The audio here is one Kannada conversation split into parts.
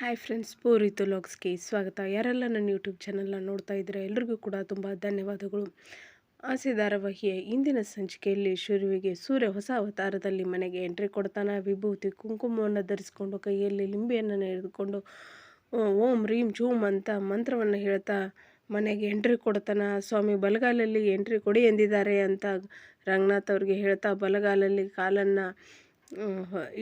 ಹಾಯ್ ಫ್ರೆಂಡ್ಸ್ ಪೂರಿತು ಲಾಗ್ಸ್ಗೆ ಸ್ವಾಗತ. ಯಾರೆಲ್ಲ ನನ್ನ ಯೂಟ್ಯೂಬ್ ಚಾನಲ್ನ ನೋಡ್ತಾ ಇದ್ದೀರಾ, ಎಲ್ರಿಗೂ ಕೂಡ ತುಂಬ ಧನ್ಯವಾದಗಳು. ಆಸೆ ಧಾರಾವಾಹಿಯ ಇಂದಿನ ಸಂಚಿಕೆಯಲ್ಲಿ ಶುರುವಿಗೆ ಸೂರ್ಯ ಹೊಸ ಅವತಾರದಲ್ಲಿ ಮನೆಗೆ ಎಂಟ್ರಿ ಕೊಡ್ತಾನೆ. ವಿಭೂತಿ ಕುಂಕುಮವನ್ನು ಧರಿಸ್ಕೊಂಡು, ಕೈಯಲ್ಲಿ ಲಿಂಬೆಯನ್ನು ಹಿಡಿದುಕೊಂಡು ಓಂ ರೀಂ ಝೂಮ್ ಅಂತ ಮಂತ್ರವನ್ನು ಹೇಳ್ತಾ ಮನೆಗೆ ಎಂಟ್ರಿ ಕೊಡ್ತಾನೆ. ಸ್ವಾಮಿ, ಬಲಗಾಲಲ್ಲಿ ಎಂಟ್ರಿ ಕೊಡಿ ಎಂದಿದ್ದಾರೆ ಅಂತ ರಂಗನಾಥ್ ಅವ್ರಿಗೆ ಹೇಳ್ತಾ ಬಲಗಾಲಲ್ಲಿ ಕಾಲನ್ನು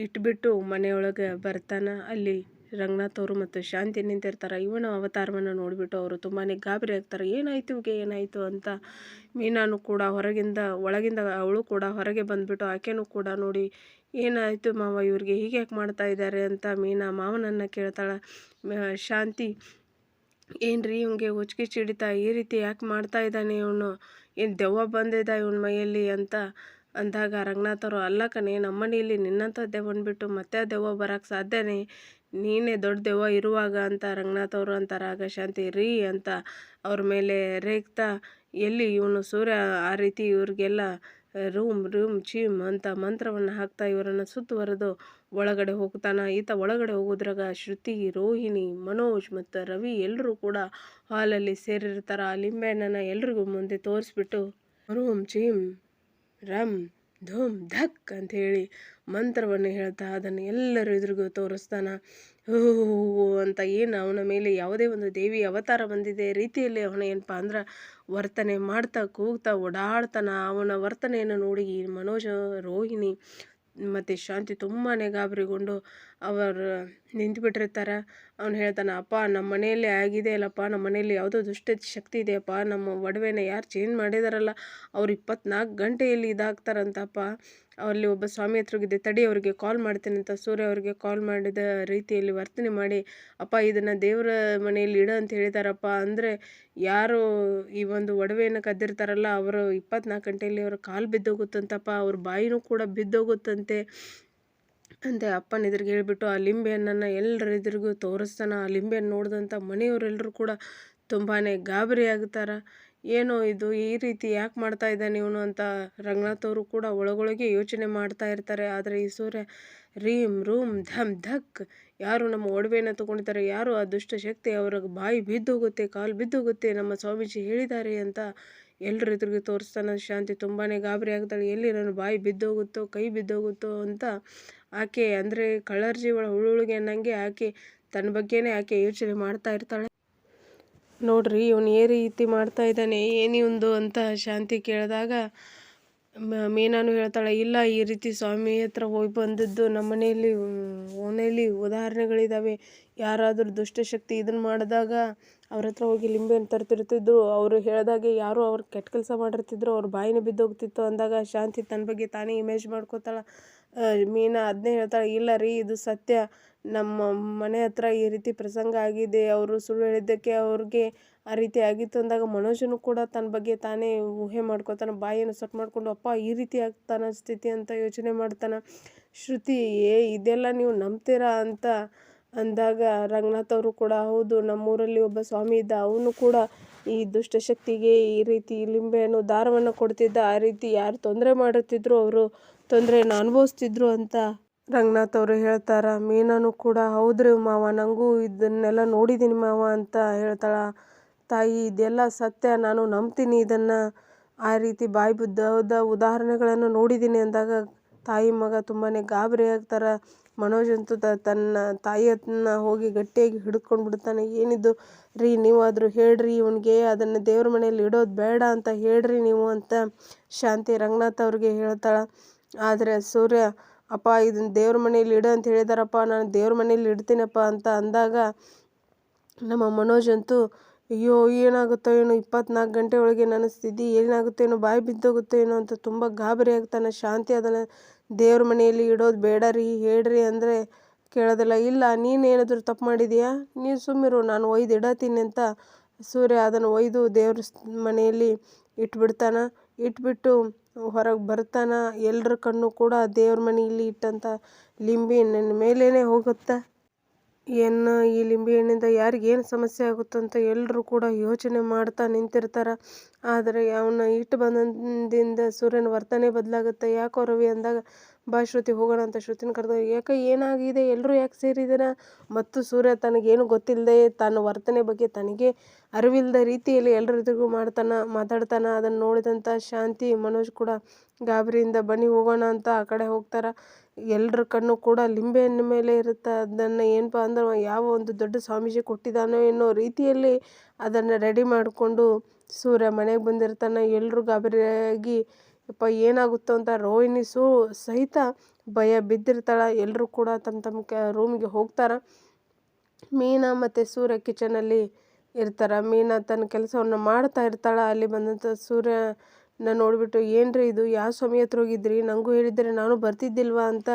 ಇಟ್ಬಿಟ್ಟು ಮನೆಯೊಳಗೆ ಬರ್ತಾನೆ. ಅಲ್ಲಿ ರಂಗನಾಥ್ ಅವರು ಮತ್ತು ಶಾಂತಿ ನಿಂತಿರ್ತಾರೆ. ಇವನ ಅವತಾರವನ್ನು ನೋಡಿಬಿಟ್ಟು ಅವರು ತುಂಬಾ ಗಾಬರಿ ಆಗ್ತಾರೆ. ಏನಾಯಿತು ಇವ್ಗೆ? ಏನಾಯಿತು ಅಂತ ಮೀನಾನು ಕೂಡ ಹೊರಗಿಂದ, ಒಳಗಿಂದ ಅವಳು ಕೂಡ ಹೊರಗೆ ಬಂದುಬಿಟ್ಟು ಆಕೆನೂ ಕೂಡ ನೋಡಿ, ಏನಾಯಿತು ಮಾವ ಇವ್ರಿಗೆ? ಹೀಗೆ ಯಾಕೆ ಮಾಡ್ತಾ ಇದ್ದಾರೆ ಅಂತ ಮೀನಾ ಮಾವನನ್ನು ಕೇಳ್ತಾಳೆ. ಶಾಂತಿ, ಏನ್ರಿ ಇವ್ಗೆ ಉಚ್ಕಿ ಚಿಡಿತಾ? ಈ ರೀತಿ ಯಾಕೆ ಮಾಡ್ತಾ ಇದ್ದಾನೆ ಇವನು? ಏನು ದೆವ್ವ ಬಂದಿದ್ದ ಇವನ ಮೈಯಲ್ಲಿ ಅಂತ ಅಂದಾಗ ರಂಗನಾಥರು ಅಲ್ಲ ಕಣೆ, ನಮ್ಮನೆಯಲ್ಲಿ ನಿನ್ನಂಥ ದೆವ್ವನ ಬಿಟ್ಟು ಮತ್ತೆ ದೆವ್ವ ಬರೋಕ್ಕೆ ಸಾಧ್ಯನೇ? ನೀನೇ ದೊಡ್ಡ ದೆವ್ವ ಇರುವಾಗ ಅಂತ ರಂಗನಾಥ್ ಅವರು ಅಂತಾರೆ, ಆಗ ಶಾಂತಿ ರೀ ಅಂತ ಅವ್ರ ಮೇಲೆ ರೇಗ್ತಾ, ಎಲ್ಲಿ ಇವನು ಸೂರ್ಯ, ಆ ರೀತಿ ಇವ್ರಿಗೆಲ್ಲ ರೂಮ್ ರೂಮ್ ಚೀಮ್ ಅಂತ ಮಂತ್ರವನ್ನು ಹಾಕ್ತಾ ಇವರನ್ನು ಸುತ್ತುವರೆದು ಒಳಗಡೆ ಹೋಗ್ತಾನೆ. ಈತ ಒಳಗಡೆ ಹೋಗೋದ್ರಾಗ ಶ್ರುತಿ, ರೋಹಿಣಿ, ಮನೋಜ್ ಮತ್ತು ರವಿ ಎಲ್ಲರೂ ಕೂಡ ಹಾಲಲ್ಲಿ ಸೇರಿರ್ತಾರೆ. ಆ ಲಿಂಬೆಹಣ್ಣನ್ನು ಎಲ್ರಿಗೂ ಮುಂದೆ ತೋರಿಸ್ಬಿಟ್ಟು, ರೂಮ್ ಚೀಮ್ ರಮ್ ಧೂಮ್ ಧಕ್ ಅಂತ ಹೇಳಿ ಮಂತ್ರವನ್ನು ಹೇಳ್ತಾ ಅದನ್ನು ಎಲ್ಲರ ಎದುರಿಗೂ ತೋರಿಸ್ತಾನ, ಹೋ ಅಂತ ಏನು ಅವನ ಮೇಲೆ ಯಾವುದೇ ಒಂದು ದೇವಿ ಅವತಾರ ಬಂದಿದೆ, ರೀತಿಯಲ್ಲಿ ಅವನ ಏನಪ್ಪ ಅಂದ್ರೆ ವರ್ತನೆ ಮಾಡ್ತಾ ಕೂಗ್ತಾ ಓಡಾಡ್ತಾನ. ಅವನ ವರ್ತನೆಯನ್ನು ನೋಡಿ ಮನೋಜ ರೋಹಿಣಿ ಮತ್ತು ಶಾಂತಿ ತುಂಬಾ ಗಾಬರಿಗೊಂಡು ಅವರು ನಿಂತುಬಿಟ್ಟಿರ್ತಾರೆ ಅವ್ನು ಹೇಳ್ತಾನೆ, ಅಪ್ಪ, ನಮ್ಮ ಮನೆಯಲ್ಲಿ ಆಗಿದೆ ಅಲ್ಲಪ್ಪ, ನಮ್ಮ ಮನೆಯಲ್ಲಿ ಯಾವುದೋ ದುಷ್ಟ ಶಕ್ತಿ ಇದೆಯಪ್ಪ, ನಮ್ಮ ಒಡವೆನ ಯಾರು ಚೇಂಜ್ ಮಾಡಿದಾರಲ್ಲ, ಅವ್ರು ಇಪ್ಪತ್ನಾಲ್ಕು ಗಂಟೆಯಲ್ಲಿ ಇದಾಗ್ತಾರಂತಪ್ಪ. ಅಲ್ಲಿ ಒಬ್ಬ ಸ್ವಾಮಿ ಹತ್ರಗಿದೆ ತಡಿ ಅವರಿಗೆ ಕಾಲ್ ಮಾಡ್ತೇನೆ ಅಂತ ಸೂರ್ಯ ಅವರಿಗೆ ಕಾಲ್ ಮಾಡಿದ ರೀತಿಯಲ್ಲಿ ವರ್ತನೆ ಮಾಡಿ, ಅಪ್ಪ, ಇದನ್ನು ದೇವರ ಮನೆಯಲ್ಲಿ ಇಡ ಅಂತ ಹೇಳಿದಾರಪ್ಪ. ಅಂದರೆ ಯಾರು ಈ ಒಂದು ಒಡವೆಯನ್ನು ಕದ್ದಿರ್ತಾರಲ್ಲ, ಅವರು ಇಪ್ಪತ್ನಾಲ್ಕು ಗಂಟೆಯಲ್ಲಿ ಅವ್ರ ಕಾಲು ಬಿದ್ದೋಗುತ್ತಂತಪ್ಪ, ಅವ್ರ ಬಾಯಿನೂ ಕೂಡ ಬಿದ್ದೋಗುತ್ತಂತೆ ಅಂತೆ ಅಪ್ಪನ ಎದುರಿಗೆ ಹೇಳ್ಬಿಟ್ಟು ಆ ಲಿಂಬೆಹಣ್ಣನ್ನು ಎಲ್ಲರ ಎದುರಿಗೂ ತೋರಿಸ್ತಾನೆ. ಆ ಲಿಂಬೆಹಣ್ಣು ನೋಡಿದಂಥ ಮನೆಯವರೆಲ್ಲರೂ ಕೂಡ ತುಂಬಾ ಗಾಬರಿ ಆಗ್ತಾರೆ. ಏನೋ ಇದು ಈ ರೀತಿ ಯಾಕೆ ಮಾಡ್ತಾ ಇದ್ದಾನೆ ಇವನು ಅಂತ ರಂಗನಾಥ್ ಅವರು ಕೂಡ ಒಳಗೊಳಗೆ ಯೋಚನೆ ಮಾಡ್ತಾ ಇರ್ತಾರೆ. ಆದರೆ ಈ ಸೂರ್ಯ ರೀಮ್, ರೂಮ್, ಧಮ್, ಧಕ್ ಯಾರು ನಮ್ಮ ಒಡವೆಯನ್ನು ತಗೊಂಡಿದ್ದಾರೆ? ಯಾರು ಆ ದುಷ್ಟ ಶಕ್ತಿ ಅವ್ರಿಗೆ ಬಾಯಿ ಬಿದ್ದೋಗುತ್ತೆ, ಕಾಲು ಬಿದ್ದೋಗುತ್ತೆ? ನಮ್ಮ ಸ್ವಾಮೀಜಿ ಹೇಳಿದ್ದಾರೆ ಅಂತ ಎಲ್ಲರ ಎದುರಿಗೆ ತೋರಿಸ್ತಾನೆ. ಶಾಂತಿ ತುಂಬಾ ಗಾಬರಿ ಆಗ್ತಾಳೆ. ಎಲ್ಲಿ ನನ್ನ ಬಾಯಿ ಬಿದ್ದೋಗುತ್ತೋ, ಕೈ ಬಿದ್ದೋಗುತ್ತೋ ಅಂತ ಆಕೆ ಅಂದರೆ ಕಳರ್ಜಿಗಳ ಹುಳುಳಿಗೆ ಅನ್ನಂಗೆ ಆಕೆ ತನ್ನ ಬಗ್ಗೆನೇ ಆಕೆ ಯೋಚನೆ ಮಾಡ್ತಾ ಇರ್ತಾಳೆ. ನೋಡ್ರಿ, ಇವನು ಏ ರೀತಿ ಮಾಡ್ತಾ ಇದ್ದಾನೆ ಏನಿವಂದು ಅಂತ ಶಾಂತಿ ಕೇಳಿದಾಗ ಮೀನಾನು ಹೇಳ್ತಾಳೆ, ಇಲ್ಲ, ಈ ರೀತಿ ಸ್ವಾಮಿ ಹತ್ರ ಹೋಗಿ ಬಂದಿದ್ದು ನಮ್ಮ ಮನೆಯಲ್ಲಿ ಓನೆಯಲ್ಲಿ ಉದಾಹರಣೆಗಳಿದ್ದಾವೆ ಯಾರಾದರೂ ದುಷ್ಟಶಕ್ತಿ ಇದನ್ನು ಮಾಡಿದಾಗ ಅವ್ರ ಹತ್ರ ಹೋಗಿ ಲಿಂಬೆಯನ್ನು ತರ್ತಿರ್ತಿದ್ರು. ಅವರು ಹೇಳಿದಾಗೆ ಯಾರು ಅವ್ರು ಕೆಟ್ಟ ಕೆಲಸ ಮಾಡಿರ್ತಿದ್ರು, ಅವ್ರ ಬಾಯಿನ ಬಿದ್ದೋಗ್ತಿತ್ತು ಅಂದಾಗ ಶಾಂತಿ ತನ್ನ ಬಗ್ಗೆ ತಾನೇ ಇಮೇಜ್ ಮಾಡ್ಕೋತಾಳೆ. ಮೀನಾ ಅದನ್ನೇ ಹೇಳ್ತಾಳೆ, ಇಲ್ಲ ರೀ, ಇದು ಸತ್ಯ. ನಮ್ಮ ಮನೆ ಹತ್ರ ಈ ರೀತಿ ಪ್ರಸಂಗ ಆಗಿದೆ, ಅವರು ಸುಳ್ಳು ಹೇಳಿದ್ದಕ್ಕೆ ಅವ್ರಿಗೆ ಆ ರೀತಿ ಆಗಿತ್ತು ಅಂದಾಗ ಮನೋಜನು ಕೂಡ ತನ್ನ ಬಗ್ಗೆ ತಾನೇ ಊಹೆ ಮಾಡ್ಕೊತಾನೆ, ಬಾಯಿಯನ್ನು ಸಟ್ ಮಾಡಿಕೊಂಡು, ಅಪ್ಪ, ಈ ರೀತಿ ಆಗ್ತಾನ ಸ್ಥಿತಿ ಅಂತ ಯೋಚನೆ ಮಾಡ್ತಾನೆ. ಶ್ರುತಿ, ಏ, ಇದೆಲ್ಲ ನೀವು ನಂಬ್ತೀರಾ ಅಂತ ಅಂದಾಗ ರಂಗನಾಥ್ ಅವರು ಕೂಡ, ಹೌದು, ನಮ್ಮೂರಲ್ಲಿ ಒಬ್ಬ ಸ್ವಾಮಿ ಇದ್ದ, ಅವನು ಕೂಡ ಈ ದುಷ್ಟಶಕ್ತಿಗೆ ಈ ರೀತಿ ಲಿಂಬೆಯನ್ನು ದಾರವನ್ನು ಕೊಡ್ತಿದ್ದ, ಆ ರೀತಿ ಯಾರು ತೊಂದರೆ ಮಾಡುತ್ತಿದ್ರು ಅವರು ತೊಂದರೆಯನ್ನು ಅನುಭವಿಸ್ತಿದ್ರು ಅಂತ ರಂಗನಾಥ್ ಅವರು ಹೇಳ್ತಾರ, ಮೀನನು ಕೂಡ ಹೌದ್ರಿ ಮಾವ ನನಗೂ ಇದನ್ನೆಲ್ಲ ನೋಡಿದ್ದೀನಿ ಮಾವ ಅಂತ ಹೇಳ್ತಾಳ ತಾಯಿ. ಇದೆಲ್ಲ ಸತ್ಯ, ನಾನು ನಂಬ್ತೀನಿ ಇದನ್ನು. ಆ ರೀತಿ ಬಾಯಿ ಬುದ್ಧದ ಉದಾಹರಣೆಗಳನ್ನು ನೋಡಿದ್ದೀನಿ ಅಂದಾಗ ತಾಯಿ ಮಗ ತುಂಬಾ ಗಾಬರಿ ಆಗ್ತಾರೆ. ಮನೋಜ್ ಅಂತೂ ತನ್ನ ತಾಯಿಯನ್ನ ಹೋಗಿ ಗಟ್ಟಿಯಾಗಿ ಹಿಡ್ಕೊಂಡು ಬಿಡ್ತಾನೆ. ಏನಿದು ರೀ, ನೀವಾದರೂ ಹೇಳ್ರಿ, ಇವನಿಗೆ ಅದನ್ನು ದೇವ್ರ ಮನೆಯಲ್ಲಿ ಇಡೋದು ಬೇಡ ಅಂತ ಹೇಳ್ರಿ ನೀವು ಅಂತ ಶಾಂತಿ ರಂಗನಾಥ್ ಅವ್ರಿಗೆ ಹೇಳ್ತಾಳೆ. ಆದರೆ ಸೂರ್ಯ ಅಪ್ಪ ಇದನ್ನ ದೇವ್ರ ಮನೇಲಿ ಇಡು ಅಂತ ಹೇಳಿದಾರಪ್ಪ, ನಾನು ದೇವ್ರ ಮನೇಲಿ ಇಡ್ತೀನಪ್ಪ ಅಂತ ಅಂದಾಗ ನಮ್ಮ ಮನೋಜ್ ಅಂತೂ, ಅಯ್ಯೋ, ಏನಾಗುತ್ತೋ ಏನೋ, ಇಪ್ಪತ್ನಾಲ್ಕು ಗಂಟೆ ಒಳಗೆ ನನ್ನ ಏನಾಗುತ್ತೋ ಏನೋ, ಬಾಯಿ ಬಿದ್ದೋಗುತ್ತೋ ಏನೋ ಅಂತ ತುಂಬ ಗಾಬರಿ ಆಗ್ತಾನೆ. ಶಾಂತಿ ಅದನ್ನು ದೇವ್ರ ಮನೆಯಲ್ಲಿ ಇಡೋದು ಬೇಡ ರೀ, ಹೇಳ್ರಿ ಅಂದರೆ ಕೇಳೋದಿಲ್ಲ. ಇಲ್ಲ, ನೀನು ಏನಾದರೂ ತಪ್ಪು ಮಾಡಿದೀಯಾ? ನೀನು ಸುಮ್ಮಿರು ನಾನು ಒಯ್ದು ಇಡತೀನಿ ಅಂತ ಸೂರ್ಯ ಅದನ್ನು ಒಯ್ದು ದೇವ್ರ ಮನೆಯಲ್ಲಿ ಇಟ್ಬಿಡ್ತಾನೆ. ಇಟ್ಬಿಟ್ಟು ಹೊರಗೆ ಬರ್ತಾನೆ ಎಲ್ಲರ ಕಣ್ಣು ಕೂಡ ದೇವ್ರ ಮನೆಯಲ್ಲಿ ಇಟ್ಟಂಥ ಲಿಂಬೆ ಹಣ್ಣಿನ ಮೇಲೇ ಹೋಗುತ್ತೆ. ಏನು ಈ ಲಿಂಬೆ ಹಣ್ಣಿಂದ ಯಾರಿಗೇನು ಸಮಸ್ಯೆ ಆಗುತ್ತೆ ಅಂತ ಎಲ್ಲರೂ ಕೂಡ ಯೋಚನೆ ಮಾಡ್ತಾ ನಿಂತಿರ್ತಾರೆ. ಆದರೆ ಅವನ್ನ ಇಟ್ಟು ಬಂದಿಂದ ಸೂರ್ಯನ ವರ್ತನೆ ಬದಲಾಗುತ್ತೆ. ಯಾಕೋ ರವಿ ಅಂದಾಗ ಬಾ ಶ್ರುತಿ ಹೋಗೋಣ ಅಂತ ಶ್ರುತಿನ ಕರೆದು ಯಾಕೆ ಏನಾಗಿದೆ? ಎಲ್ಲರೂ ಯಾಕೆ ಸೇರಿದ್ದೀರ? ಮತ್ತು ಸೂರ್ಯ ತನಗೇನು ಗೊತ್ತಿಲ್ಲದೆ ತನ್ನ ವರ್ತನೆ ಬಗ್ಗೆ ತನಗೆ ಅರಿವಿಲ್ಲದ ರೀತಿಯಲ್ಲಿ ಎಲ್ಲರ ಎದುರಿಗೂ ಮಾಡ್ತಾನ, ಮಾತಾಡ್ತಾನ. ಅದನ್ನು ನೋಡಿದಂಥ ಶಾಂತಿ, ಮನೋಜ್ ಕೂಡ ಗಾಬರಿಯಿಂದ, ಬನ್ನಿ ಹೋಗೋಣ ಅಂತ ಆ ಕಡೆ ಹೋಗ್ತಾರೆ. ಎಲ್ಲರ ಕಣ್ಣು ಕೂಡ ಲಿಂಬೆ ಮೇಲೆ ಇರುತ್ತೆ. ಅದನ್ನು ಏನಪ್ಪ ಅಂದ್ರೆ, ಯಾವ ಒಂದು ದೊಡ್ಡ ಸ್ವಾಮೀಜಿ ಕೊಟ್ಟಿದ್ದಾನೋ ಎನ್ನೋ ರೀತಿಯಲ್ಲಿ ಅದನ್ನು ರೆಡಿ ಮಾಡಿಕೊಂಡು ಸೂರ್ಯ ಮನೆಗೆ ಬಂದಿರ್ತಾನೆ. ಎಲ್ಲರೂ ಗಾಬರಿಯಾಗಿ ಯಪ್ಪ, ಏನಾಗುತ್ತೋ ಅಂತ ರೋಹಿಣಿಸು ಸಹಿತ ಭಯ ಬಿದ್ದಿರ್ತಾಳೆ. ಎಲ್ಲರೂ ಕೂಡ ತಮ್ಮ ತಮ್ಮ ಕ, ರೂಮಿಗೆ ಹೋಗ್ತಾರೆ. ಮೀನಾ ಮತ್ತು ಸೂರ್ಯ ಕಿಚನಲ್ಲಿ ಇರ್ತಾರೆ. ಮೀನಾ ತನ್ನ ಕೆಲಸವನ್ನು ಮಾಡ್ತಾ ಇರ್ತಾಳೆ. ಅಲ್ಲಿ ಬಂದಂಥ ಸೂರ್ಯನ ನೋಡಿಬಿಟ್ಟು, ಏನ್ರಿ ಇದು? ಯಾವ ಸ್ವಾಮಿ ಹತ್ರ ಹೋಗಿದ್ರಿ? ನನಗೂ ಹೇಳಿದರೆ ನಾನು ಬರ್ತಿದ್ದಿಲ್ವಾ? ಅಂತ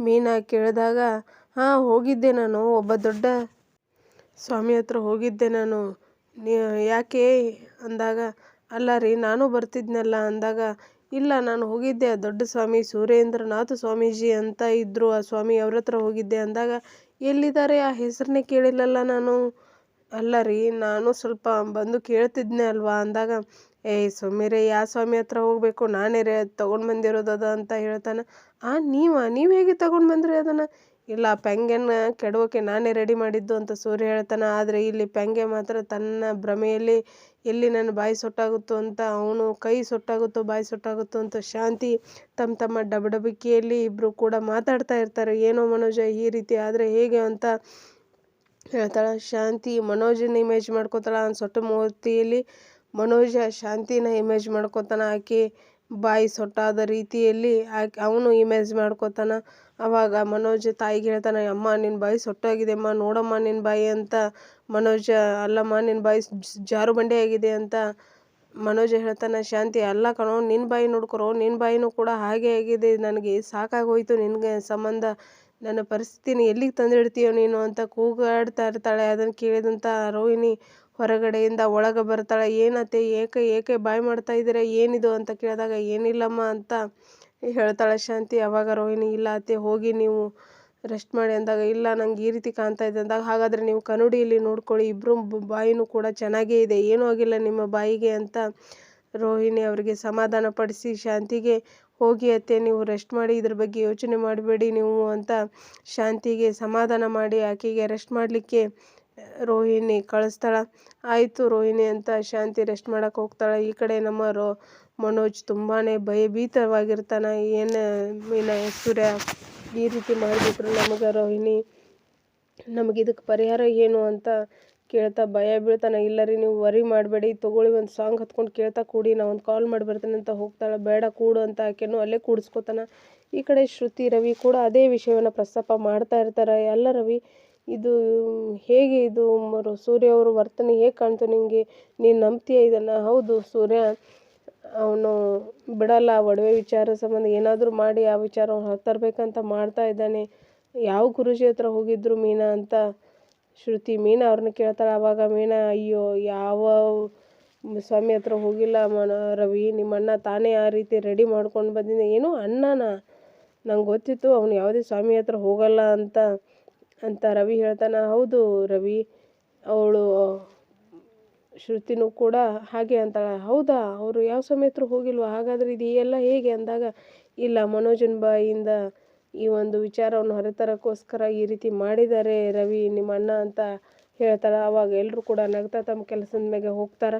ಮೀನಾ ಕೇಳಿದಾಗ, ಹಾಂ, ಹೋಗಿದ್ದೆ ನಾನು. ಒಬ್ಬ ದೊಡ್ಡ ಸ್ವಾಮಿ ಹತ್ರ ಹೋಗಿದ್ದೆ ನಾನು. ಯಾಕೆ? ಅಂದಾಗ, ಅಲ್ಲ ರೀ, ನಾನು ಬರ್ತಿದ್ನಲ್ಲ. ಅಂದಾಗ ಇಲ್ಲ, ನಾನು ಹೋಗಿದ್ದೆ. ದೊಡ್ಡ ಸ್ವಾಮಿ ಸುರೇಂದ್ರನಾಥ ಸ್ವಾಮೀಜಿ ಅಂತ ಇದ್ದರು ಆ ಸ್ವಾಮಿ ಅವ್ರ ಹತ್ರ ಹೋಗಿದ್ದೆ ಅಂದಾಗ, ಎಲ್ಲಿದ್ದಾರೆ? ಆ ಹೆಸರನ್ನೇ ಕೇಳಿಲ್ಲಲ್ಲ ನಾನು. ಅಲ್ಲ ರೀ, ನಾನು ಸ್ವಲ್ಪ ಬಂದು ಕೇಳ್ತಿದ್ನೆ ಅಲ್ವಾ? ಅಂದಾಗ ಏಯ್ ಸುಮ್ಮನೆ ಯಾವ ಸ್ವಾಮಿ ಹತ್ರ ಹೋಗಬೇಕು? ನಾನೇ ರೇ, ತೊಗೊಂಡು ಬಂದಿರೋದು ಅದು ಅಂತ ಹೇಳ್ತಾನೆ. ಆ, ನೀವಾ? ನೀವು ಹೇಗೆ ತಗೊಂಡು ಬಂದ್ರಿ ಅದನ್ನು? ಇಲ್ಲ, ಪೆಂಗೆನ ಕೆಡವೋಕೆ ನಾನೇ ರೆಡಿ ಮಾಡಿದ್ದು ಅಂತ ಸೂರ್ಯ ಹೇಳ್ತಾನೆ, ಆದರೆ ಇಲ್ಲಿ ಪೆಂಗೆ ಮಾತ್ರ ತನ್ನ ಭ್ರಮೆಯಲ್ಲಿ ಎಲ್ಲಿ ನನ್ನ ಬಾಯಿ ಸೊಟ್ಟಾಗುತ್ತೋ ಅಂತ, ಅವನು ಕೈ ಸೊಟ್ಟಾಗುತ್ತೋ ಬಾಯಿ ಸೊಟ್ಟಾಗುತ್ತೋ ಅಂತ ಶಾಂತಿ ತಮ್ಮ ತಮ್ಮ ಡಬಡಬಿಕೆಯಲ್ಲಿ ಇಬ್ಬರು ಕೂಡ ಮಾತಾಡ್ತಾ ಇರ್ತಾರೆ, ಏನೋ ಮನೋಜ ಈ ರೀತಿ ಆದರೆ ಹೇಗೆ ಅಂತ ಹೇಳ್ತಾಳೆ. ಶಾಂತಿ ಮನೋಜನ ಇಮೇಜ್ ಮಾಡ್ಕೋತಾಳೆ, ಅವನ ಸೊಟ್ಟ ಮೂರ್ತಿಯಲ್ಲಿ ಮನೋಜ ಶಾಂತಿನ ಇಮೇಜ್ ಮಾಡ್ಕೊತಾನೆ, ಆಕೆ ಬಾಯಿ ಸೊಟ್ಟಾದ ರೀತಿಯಲ್ಲಿ ಅವನು ಇಮೇಜ್ ಮಾಡ್ಕೋತಾನೆ. ಅವಾಗ ಮನೋಜ್ ತಾಯಿಗೆ ಹೇಳ್ತಾನೆ, ಅಮ್ಮ ನಿನ್ನ ಬಾಯಿ ಸೊಟ್ಟಾಗಿದೆ ಅಮ್ಮ, ನೋಡಮ್ಮ ನಿನ್ನ ಬಾಯಿ ಅಂತ ಮನೋಜ, ಅಲ್ಲಮ್ಮ ನಿನ್ನ ಬಾಯಿ ಜಾರು ಬಂಡೆ ಆಗಿದೆ ಅಂತ ಮನೋಜ ಹೇಳ್ತಾನೆ. ಶಾಂತಿ, ಅಲ್ಲ ಕಣೋ ನಿನ್ನ ಬಾಯಿ ನೋಡ್ಕೊರೋ ನಿನ್ನ ಬಾಯಿನೂ ಕೂಡ ಹಾಗೆ ಆಗಿದೆ. ನನಗೆ ಸಾಕಾಗೋಯ್ತು ನಿನಗೆ ಸಂಬಂಧ. ನನ್ನ ಪರಿಸ್ಥಿತಿನ ಎಲ್ಲಿಗೆ ತಂದಿಡ್ತೀಯೋ ನೀನು ಅಂತ ಕೂಗಾಡ್ತಾ ಇರ್ತಾಳೆ. ಅದನ್ನು ಕೇಳಿದಂಥ ರೋಹಿಣಿ ಹೊರಗಡೆಯಿಂದ ಒಳಗೆ ಬರ್ತಾಳೆ, ಏನತ್ತೆ, ಏಕೆ ಏಕೆ ಬಾಯಿ ಮಾಡ್ತಾ ಇದ್ದೀರಾ? ಏನಿದು? ಅಂತ ಕೇಳಿದಾಗ, ಏನಿಲ್ಲಮ್ಮ ಅಂತ ಹೇಳ್ತಾಳೆ ಶಾಂತಿ. ಅವಾಗ ರೋಹಿಣಿ, ಇಲ್ಲ ಅತ್ತೆ, ಹೋಗಿ ನೀವು ರೆಸ್ಟ್ ಮಾಡಿ ಅಂದಾಗ, ಇಲ್ಲ, ನಂಗೆ ಈ ರೀತಿ ಕಾಣ್ತಾ ಇದೆ ಅಂದಾಗ, ಹಾಗಾದರೆ ನೀವು ಕನ್ನಡಿಯಲ್ಲಿ ನೋಡ್ಕೊಳ್ಳಿ ಇಬ್ಬರು ಬಾಯಿನೂ ಕೂಡ ಚೆನ್ನಾಗೇ ಇದೆ, ಏನೂ ಆಗಿಲ್ಲ ನಿಮ್ಮ ಬಾಯಿಗೆ ಅಂತ ರೋಹಿಣಿ ಅವರಿಗೆ ಸಮಾಧಾನ ಪಡಿಸಿ, ಶಾಂತಿಗೆ ಹೋಗಿ ಅತ್ತೆ, ನೀವು ರೆಸ್ಟ್ ಮಾಡಿ, ಇದ್ರ ಬಗ್ಗೆ ಯೋಚನೆ ಮಾಡಬೇಡಿ ನೀವು ಅಂತ ಶಾಂತಿಗೆ ಸಮಾಧಾನ ಮಾಡಿ, ಆಕೆಗೆ ರೆಸ್ಟ್ ಮಾಡಲಿಕ್ಕೆ ರೋಹಿಣಿ ಕಳಿಸ್ತಾಳೆ. ಆಯಿತು ರೋಹಿಣಿ ಅಂತ ಶಾಂತಿ ರೆಸ್ಟ್ ಮಾಡೋಕೆ ಹೋಗ್ತಾಳೆ. ಈ ಕಡೆ ನಮ್ಮ ರೋ, ಮನೋಜ್ ತುಂಬಾ ಭಯಭೀತವಾಗಿರ್ತಾನೆ. ಏನು ಮೀನ ಸೂರ್ಯ ಈ ರೀತಿ ಮಾಡಿಬಿಟ್ರು ನಮಗೆ ರೋಹಿಣಿ, ನಮಗೆ ಇದಕ್ಕೆ ಪರಿಹಾರ ಏನು ಅಂತ ಕೇಳ್ತಾ ಭಯ ಬೀಳ್ತಾನೆ. ಇಲ್ಲ ರೀ, ನೀವು ವರಿ ಮಾಡಬೇಡಿ. ತೊಗೊಳ್ಳಿ, ಒಂದು ಸಾಂಗ್ ಹತ್ಕೊಂಡು ಕೇಳ್ತಾ ಕೂಡಿ. ನಾ ಒಂದು ಕಾಲ್ ಮಾಡಿ ಬರ್ತೀನಿ ಅಂತ ಹೋಗ್ತಾಳೆ. ಬೇಡ, ಕೂಡು ಅಂತ ಆಕೆನೂ ಅಲ್ಲೇ ಕೂಡಿಸ್ಕೋತಾನೆ. ಈ ಕಡೆ ಶ್ರುತಿ, ರವಿ ಕೂಡ ಅದೇ ವಿಷಯವನ್ನು ಪ್ರಸ್ತಾಪ ಮಾಡ್ತಾ ಇರ್ತಾರೆ. ಎಲ್ಲ ರವಿ ಇದು, ಹೇಗೆ ಇದು ಮರು ಸೂರ್ಯ ಅವರು ವರ್ತನೆ ಹೇಗೆ ಕಾಣ್ತು ನಿನಗೆ ನೀನು ನಂಬ್ತೀಯ ಇದನ್ನು? ಹೌದು ಸೂರ್ಯ. ಅವನು ಬಿಡಲ್ಲ, ಒಡವೆ ವಿಚಾರ ಸಂಬಂಧ ಏನಾದರೂ ಮಾಡಿ ಆ ವಿಚಾರವನ್ನು ಹೊರತರ್ಬೇಕಂತ ಮಾಡ್ತಾ ಇದ್ದಾನೆ. ಯಾವ ಗುರುಜಿ ಹತ್ರ ಹೋಗಿದ್ರು ಮೀನಾ ಅಂತ? ಶ್ರುತಿ ಮೀನಾ ಅವ್ರನ್ನ ಕೇಳ್ತಾಳೆ. ಆವಾಗ ಮೀನಾ, ಅಯ್ಯೋ, ಯಾವ ಸ್ವಾಮಿ ಹತ್ರ ಹೋಗಿಲ್ಲ ಮನ ರವಿ ನಿಮ್ಮ ಅಣ್ಣ ತಾನೇ ಆ ರೀತಿ ರೆಡಿ ಮಾಡ್ಕೊಂಡು ಬಂದಿದ್ದೆ. ಏನು ಅಣ್ಣನ? ನಂಗೆ ಗೊತ್ತಿತ್ತು, ಅವನು ಯಾವುದೇ ಸ್ವಾಮಿ ಹತ್ರ ಹೋಗಲ್ಲ ಅಂತ. ಅಂತ ರವಿ ಹೇಳ್ತಾನೆ, ಹೌದು ರವಿ, ಅವಳು ಶ್ರುತಿನೂ ಕೂಡ ಹಾಗೆ ಅಂತಾಳೆ. ಹೌದಾ, ಅವರು ಯಾವ ಸಮೇತರು ಹೋಗಿಲ್ವಾ? ಹಾಗಾದರೆ ಇದು ಎಲ್ಲ ಹೇಗೆ? ಅಂದಾಗ, ಇಲ್ಲ, ಮನೋಜನ್ ಬಾಯಿಯಿಂದ ಈ ಒಂದು ವಿಚಾರವನ್ನು ಹೊರತರಕ್ಕೋಸ್ಕರ ಈ ರೀತಿ ಮಾಡಿದ್ದಾರೆ ರವಿ, ನಿಮ್ಮ ಅಣ್ಣ ಅಂತ ಹೇಳ್ತಾಳೆ. ಅವಾಗ ಎಲ್ಲರೂ ಕೂಡ ನಗ್ತಾ ತಮ್ಮ ಕೆಲಸದ ಮೇಲೆ ಹೋಗ್ತಾರೆ.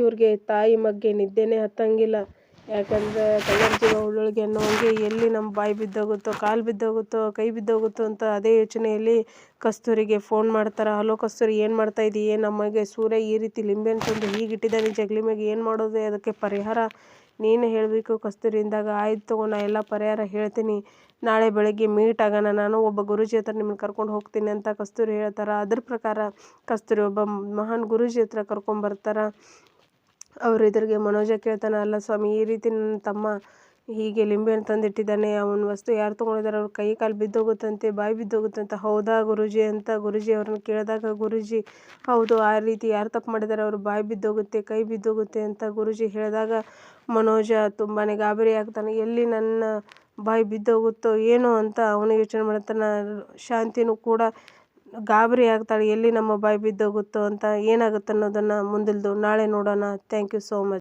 ಇವ್ರಿಗೆ ತಾಯಿ ಮಗ್ಗೆ ನಿದ್ದೆನೇ ಹತ್ತಂಗಿಲ್ಲ. ಯಾಕಂದರೆ ಕೈಯಲ್ಲಿ ಜೀವ ಉಳ್ಳೊಳಗೆ ಎಲ್ಲಿ ನಮ್ಮ ಬಾಯಿ ಬಿದ್ದೋಗುತ್ತೋ, ಕಾಲು ಬಿದ್ದೋಗುತ್ತೋ, ಕೈ ಬಿದ್ದೋಗುತ್ತೋ ಅಂತ ಅದೇ ಯೋಚನೆಯಲ್ಲಿ ಕಸ್ತೂರಿಗೆ ಫೋನ್ ಮಾಡ್ತಾರೆ, ಹಲೋ ಕಸ್ತೂರಿ, ಏನು ಮಾಡ್ತಾ ಇದ್ದೀಯೇ ನಮಗೆ ಸೂರ್ಯ ಈ ರೀತಿ ಲಿಂಬೆನ ತಂದು ಹೀಗಿಟ್ಟಿದ್ದಾನೆ ಜಗಲಿ ಮ್ಯಾಗೆ ಏನು ಮಾಡೋದು? ಅದಕ್ಕೆ ಪರಿಹಾರ ನೀನು ಹೇಳಬೇಕು ಕಸ್ತೂರಿ ಅಂದಾಗ, ಆಯ್ತು ತಗೋ, ನಾ ಎಲ್ಲ ಪರಿಹಾರ ಹೇಳ್ತೀನಿ. ನಾಳೆ ಬೆಳಗ್ಗೆ ಮೀಟ್ ಆಗೋಣ. ನಾನು ಒಬ್ಬ ಗುರುಜಿ ಹತ್ರ ನಿಮ್ಮನ್ನ ಕರ್ಕೊಂಡು ಹೋಗ್ತೀನಿ ಅಂತ ಕಸ್ತೂರಿ ಹೇಳ್ತಾರೆ. ಅದ್ರ ಪ್ರಕಾರ ಕಸ್ತೂರಿ ಒಬ್ಬ ಮಹಾನ್ ಗುರುಜಿ ಹತ್ರ ಕರ್ಕೊಂಬರ್ತಾರೆ. ಅವ್ರ ಎದುರಿಗೆ ಮನೋಜ ಕೇಳ್ತಾನೆ, ಅಲ್ಲ ಸ್ವಾಮಿ, ಈ ರೀತಿ ನನ್ನ ತಮ್ಮ ಹೀಗೆ ಲಿಂಬೆಹಣ್ಣು ತಂದಿಟ್ಟಿದ್ದಾನೆ, ಅವನ ವಸ್ತು ಯಾರು ತೊಗೊಂಡಿದ್ದಾರೆ, ಅವ್ರ ಕೈ ಕಾಲು ಬಿದ್ದೋಗುತ್ತಂತೆ, ಬಾಯಿ ಬಿದ್ದೋಗುತ್ತಂತೆ. ಹೌದಾ ಗುರುಜಿ ಅಂತ ಗುರುಜಿ ಅವ್ರನ್ನ ಕೇಳಿದಾಗ, ಗುರುಜಿ, ಹೌದು, ಆ ರೀತಿ ಯಾರು ತಪ್ಪು ಮಾಡಿದ್ದಾರೆ, ಅವ್ರ ಬಾಯಿ ಬಿದ್ದೋಗುತ್ತೆ, ಕೈ ಬಿದ್ದೋಗುತ್ತೆ ಅಂತ ಗುರುಜಿ ಹೇಳಿದಾಗ, ಮನೋಜ ತುಂಬಾ ಗಾಬರಿ ಆಗ್ತಾನೆ. ಎಲ್ಲಿ ನನ್ನ ಬಾಯಿ ಬಿದ್ದೋಗುತ್ತೋ ಏನೋ ಅಂತ ಅವನು ಯೋಚನೆ ಮಾಡ್ತಾನೆ. ಶಾಂತಿನೂ ಕೂಡ ಗಾಬರಿ ಆಗ್ತಾಳೆ, ಎಲ್ಲಿ ನಮ್ಮ ಬಾಯಿ ಬಿದ್ದೋಗುತ್ತೋ ಅಂತ ಏನಾಗುತ್ತೆ ಅನ್ನೋದನ್ನು ಮುಂದಿಲ್ದು. ನಾಳೆ ನೋಡೋಣ. Thank you so much